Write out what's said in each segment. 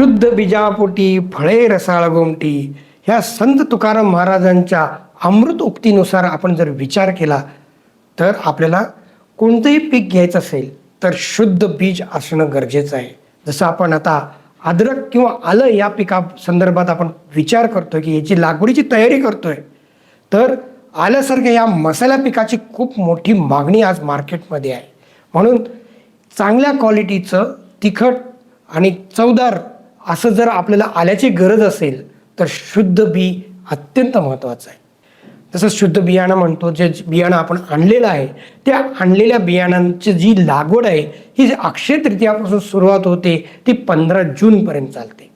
शुद्ध बीजापोटी फळे रसाळ गोमटी ह्या संत तुकाराम महाराजांच्या अमृत उक्तीनुसार आपण जर विचार केला तर आपल्याला कोणतंही पीक घ्यायचं असेल तर शुद्ध बीज असणं गरजेचं आहे. जसं आपण आता अद्रक किंवा आलं या पिका संदर्भात आपण विचार करतो की याची लागवडीची तयारी करतोय तर आल्यासारख्या या मसाला पिकाची खूप मोठी मागणी आज मार्केटमध्ये आहे. म्हणून चांगल्या क्वालिटीचं तिखट आणि चवदार असं जर आपल्याला आल्याची गरज असेल तर शुद्ध बी अत्यंत महत्त्वाचं आहे. जसं शुद्ध बियाणं म्हणतो जे बियाणं आपण आणलेलं आहे त्या आणलेल्या बियाणांची जी लागवड आहे ही जी अक्षय तृतीयापासून सुरुवात होते ती पंधरा जूनपर्यंत चालते.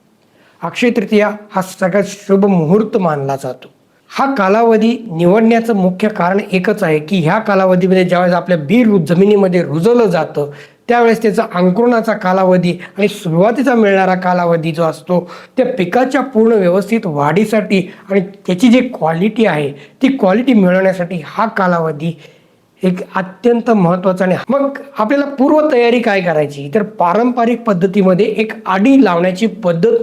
अक्षय तृतीया हा सगळ्यात शुभ मुहूर्त मानला जातो. हा कालावधी निवडण्याचं मुख्य कारण एकच आहे की ह्या कालावधीमध्ये ज्यावेळेस आपल्या बी रु जमिनीमध्ये रुजवलं जातं त्यावेळेस त्याचा अंकुरणाचा कालावधी आणि सुरुवातीचा मिळणारा कालावधी जो असतो त्या पिकाच्या पूर्ण व्यवस्थित वाढीसाठी आणि त्याची जी क्वालिटी आहे ती क्वालिटी मिळवण्यासाठी हा कालावधी एक अत्यंत महत्त्वाचा आणि मग आपल्याला पूर्वतयारी काय करायची? तर पारंपरिक पद्धतीमध्ये एक आडी लावण्याची पद्धत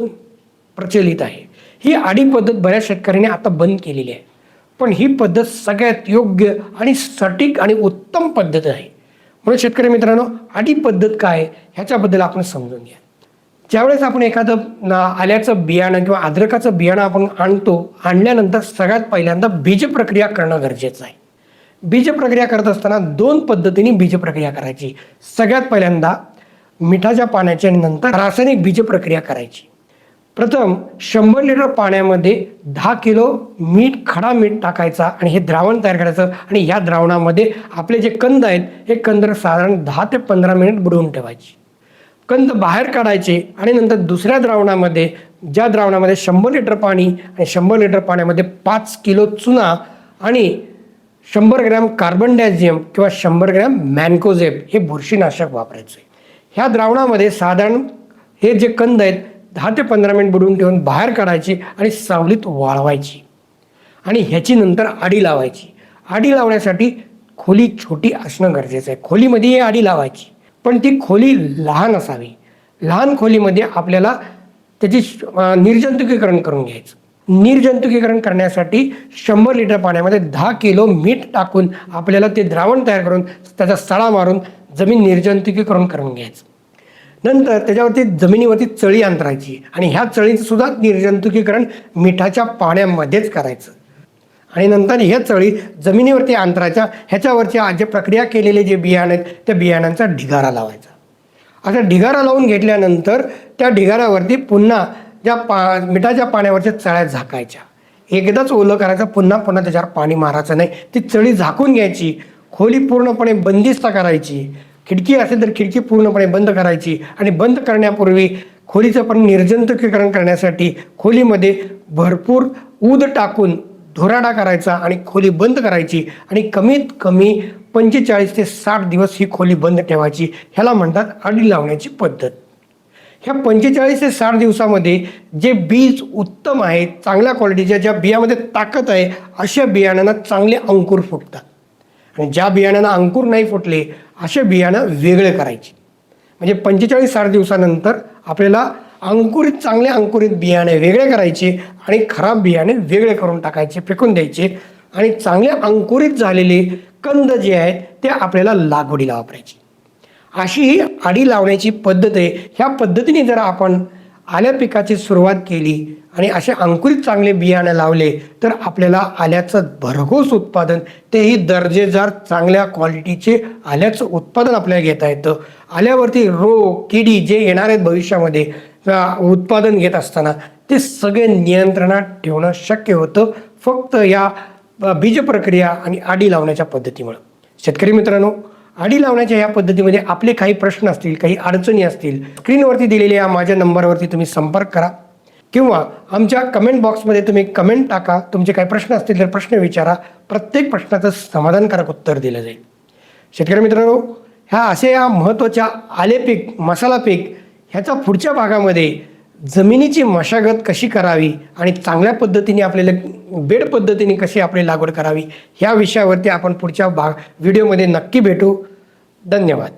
प्रचलित आहे. ही आडी पद्धत बऱ्याच शेतकऱ्यांनी आता बंद केलेली आहे. पण ही पद्धत सगळ्यात योग्य आणि सटीक आणि उत्तम पद्धत आहे. म्हणून शेतकरी मित्रांनो आधी पद्धत काय आहे ह्याच्याबद्दल आपण समजून घ्या. ज्यावेळेस आपण एखादं ना आल्याचं बियाणं किंवा अद्रकाचं बियाणं आपण आणतो आणल्यानंतर सगळ्यात पहिल्यांदा बीज प्रक्रिया करणं गरजेचं आहे. बीज प्रक्रिया करत असताना दोन पद्धतीने बीज प्रक्रिया करायची. सगळ्यात पहिल्यांदा मिठाच्या पाण्याची आणि नंतर रासायनिक बीज प्रक्रिया करायची. प्रथम शंभर लिटर पाण्यामध्ये दहा किलो मीठ खडा मीठ टाकायचा आणि हे द्रावण तयार करायचं. आणि ह्या द्रावणामध्ये आपले जे कंद आहेत हे कंद साधारण दहा ते पंधरा मिनिट बुडवून ठेवायचे. कंद बाहेर काढायचे आणि नंतर दुसऱ्या द्रावणामध्ये ज्या द्रावणामध्ये शंभर लिटर पाणी आणि शंभर लिटर पाण्यामध्ये पाच किलो चुना आणि शंभर ग्रॅम कार्बन डायझियम किंवा शंभर ग्रॅम मॅन्कोझेब हे बुरशीनाशक वापरायचे. ह्या द्रावणामध्ये साधारण हे जे कंद आहेत दहा ते पंधरा मिनिट बुडवून ठेवून बाहेर काढायची आणि सावलीत वाळवायची. आणि ह्याची नंतर आडी लावायची. आडी लावण्यासाठी खोली छोटी असणं गरजेचं आहे. खोलीमध्ये ही आडी लावायची. पण ती खोली लहान असावी. लहान खोलीमध्ये आपल्याला त्याची निर्जंतुकीकरण करून घ्यायचं. निर्जंतुकीकरण करण्यासाठी शंभर लिटर पाण्यामध्ये दहा किलो मीठ टाकून आपल्याला ते द्रावण तयार करून त्याचा सळा मारून जमीन निर्जंतुकीकरण करून घ्यायचं. नंतर त्याच्यावरती जमिनीवरती चळी अंतरायची. आणि ह्या चळीचं सुद्धा निर्जंतुकीकरण मिठाच्या पाण्यामध्येच करायचं. आणि नंतर ह्या चळी जमिनीवरती अंतराच्या ह्याच्यावरच्या जे प्रक्रिया केलेले जे बियाणं आहेत त्या बियाणांचा ढिगारा लावायचा. असा ढिगारा लावून घेतल्यानंतर त्या ढिगाऱ्यावरती पुन्हा ज्या पा मिठाच्या पाण्यावरच्या चळ्या झाकायच्या. एकदाच ओलं करायचं पुन्हा पुन्हा त्याच्यावर पाणी मारायचं नाही. ती चळी झाकून घ्यायची. खोली पूर्णपणे बंदिस्त करायची. खिडकी असेल तर खिडकी पूर्णपणे बंद करायची आणि बंद करण्यापूर्वी खोलीचं पण निर्जंतुकीकरण करण्यासाठी खोलीमध्ये भरपूर ऊद टाकून धुराडा करायचा आणि खोली बंद करायची आणि कमीत कमी पंचेचाळीस ते साठ दिवस ही खोली बंद ठेवायची. ह्याला म्हणतात अडी लावण्याची पद्धत. ह्या पंचेचाळीस ते साठ दिवसामध्ये जे बीज उत्तम आहे चांगल्या क्वालिटीच्या ज्या बियामध्ये ताकद आहे अशा बियाण्यांना चांगले अंकुर फुटतात. आणि ज्या बियाण्यांना अंकुर नाही फुटले असे बियाणं वेगळे करायचे. म्हणजे पंचेचाळीस साठ दिवसानंतर आपल्याला अंकुरित चांगले अंकुरित बियाणे वेगळे करायचे आणि खराब बियाणे वेगळे करून टाकायचे फेकून द्यायचे. आणि चांगले अंकुरित झालेले कंद जे आहेत ते आपल्याला लागवडीला वापरायचे. अशी ही आडी लावण्याची पद्धत आहे. ह्या पद्धतीने जर आपण आल्या पिकाची सुरुवात केली आणि असे अंकुरित चांगले बियाणं लावले तर आपल्याला आल्याचं भरघोस उत्पादन तेही दर्जेदार चांगल्या क्वालिटीचे आल्याचं उत्पादन आपल्याला घेता येतं. आल्यावरती रोग किडी जे येणार आहेत भविष्यामध्ये उत्पादन घेत असताना ते सगळे नियंत्रणात ठेवणं शक्य होतं. फक्त या बीज प्रक्रिया आणि आडी लावण्याच्या पद्धतीमुळं. शेतकरी मित्रांनो आडी लावण्याच्या या पद्धतीमध्ये आपले काही प्रश्न असतील काही अडचणी असतील स्क्रीनवरती दिलेल्या माझ्या नंबरवरती तुम्ही संपर्क करा. किंवा आमच्या कमेंट बॉक्समध्ये तुम्ही कमेंट टाका. तुमचे काही प्रश्न असतील तर प्रश्न विचारा. प्रत्येक प्रश्नाचं समाधानकारक उत्तर दिलं जाईल. शेतकरी मित्रांनो ह्या असे या महत्त्वाच्या आले पीक मसाला पीक ह्याचा पुढच्या भागामध्ये जमिनीची मशागत कशी करावी आणि चांगल्या पद्धतीने आपल्याला बेड पद्धतीने कशी आपली लागवड करावी ह्या विषयावरती आपण पुढच्या भाग व्हिडिओमध्ये नक्की भेटू. धन्यवाद.